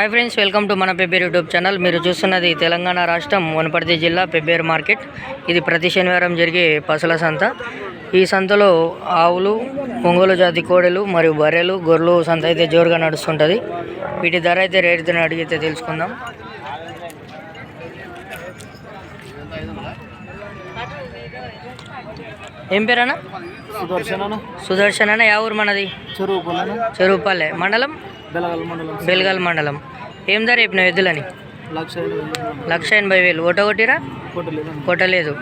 Hi friends welcome to మన Pebbair YouTube channel మీరు చూస్తున్నది తెలంగాణ రాష్ట్రం వనపర్తి జిల్లా పెబ్బేరు మార్కెట్ ఇది ప్రతి శనివారం జరిగే పసుల సంత. ఈ సంతలో ఆవులు ఒంగోలు జాతి కోడెలు మరియు బర్రెలు గొర్రెలు సంత అయితే జోరుగా నడుస్తుంటుంది. వీటి ధర అయితే రేటుతో అడిగితే తెలుసుకుందాం. ఏం పేరన్నా? సుదర్శన సుదర్శన్ యా ఊరు మనది? చెరువు పొలను చెరువుపల్లె మండలం? బెలగల్ మండలం. బెల్గల్ మండలం. ఏం ధర చెప్పినావు ఎద్దులని? లక్ష ఎనభై వేలు. లక్ష ఎనభై వేలు. ఓట కొట్టిరా? కొట్టలేదు.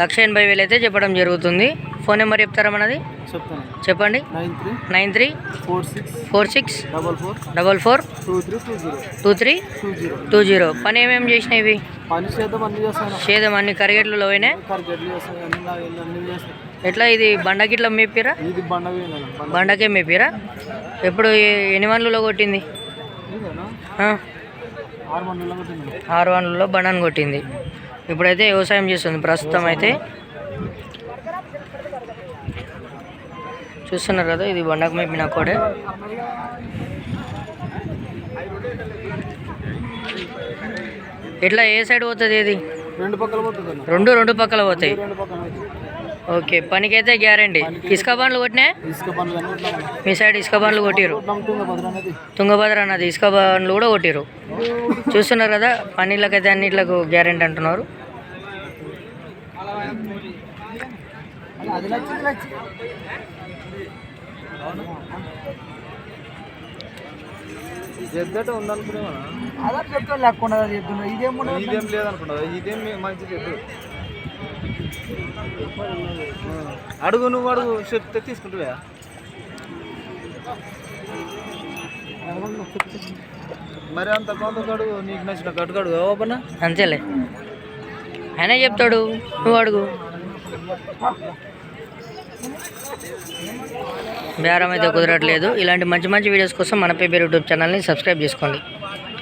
లక్ష ఎనభై వేలు అయితే చెప్పడం జరుగుతుంది. ఫోన్ నెంబర్ చెప్తారా మనది? చెప్తాను. చెప్పండి. Nine three four six double four double four two three two zero. పని ఏమేమి చేసినాయి ఇవి? చేద్దాం అన్ని కరిగేట్లలో పోయినాయి. కరిగెట్లు చేస్తాను ఎట్లా ఇది బండకిట్లా మేపిరా? బండకే మేపిరా? ఎప్పుడు ఎన్ని వన్లలో కొట్టింది? ఆరు వన్లలో బండను కొట్టింది. ఇప్పుడైతే వ్యవసాయం చేస్తుంది ప్రస్తుతం అయితే. చూస్తున్నారు కదా ఇది బండకు మేపిన కోడే. ఎట్లా ఏ సైడ్ పోతుంది ఇది రెండు పక్కల పోతుంది రెండు రెండు పక్కల పోతాయి. ఓకే పనికైతే గ్యారంటీ. ఇసుక బండ్లు కొట్టినా. మీ సైడ్ ఇసుక బండ్లు కొట్టిరు తుంగభద్ర అన్నది ఇసుక బండ్లు కూడా కొట్టిరు చూస్తున్నారు కదా పన్నీళ్ళకైతే అన్నిట్లకు గ్యారెంటీ అంటున్నారు. అది ఉందనుకునేవా అదే చెప్తా లేకుండా చెప్తున్నా ఇదేం ఇదేం లేదనుకుంటా ఇదేం మంచి చెప్పు అడుగు నువ్వు అడుగు. చెప్తే తీసుకుంటావా. మరి అంత కొంత అడుగు నీకు నచ్చిన అడుగు ఓపెనా. అంతేలే. ఆయనే చెప్తాడు? నువ్వు అడుగు. బేరం అయితే కుదరట్లేదు. ఇలాంటి మంచి మంచి వీడియోస్ కోసం మన పేపర్ యూట్యూబ్ ఛానల్ని సబ్స్క్రైబ్ చేసుకోండి.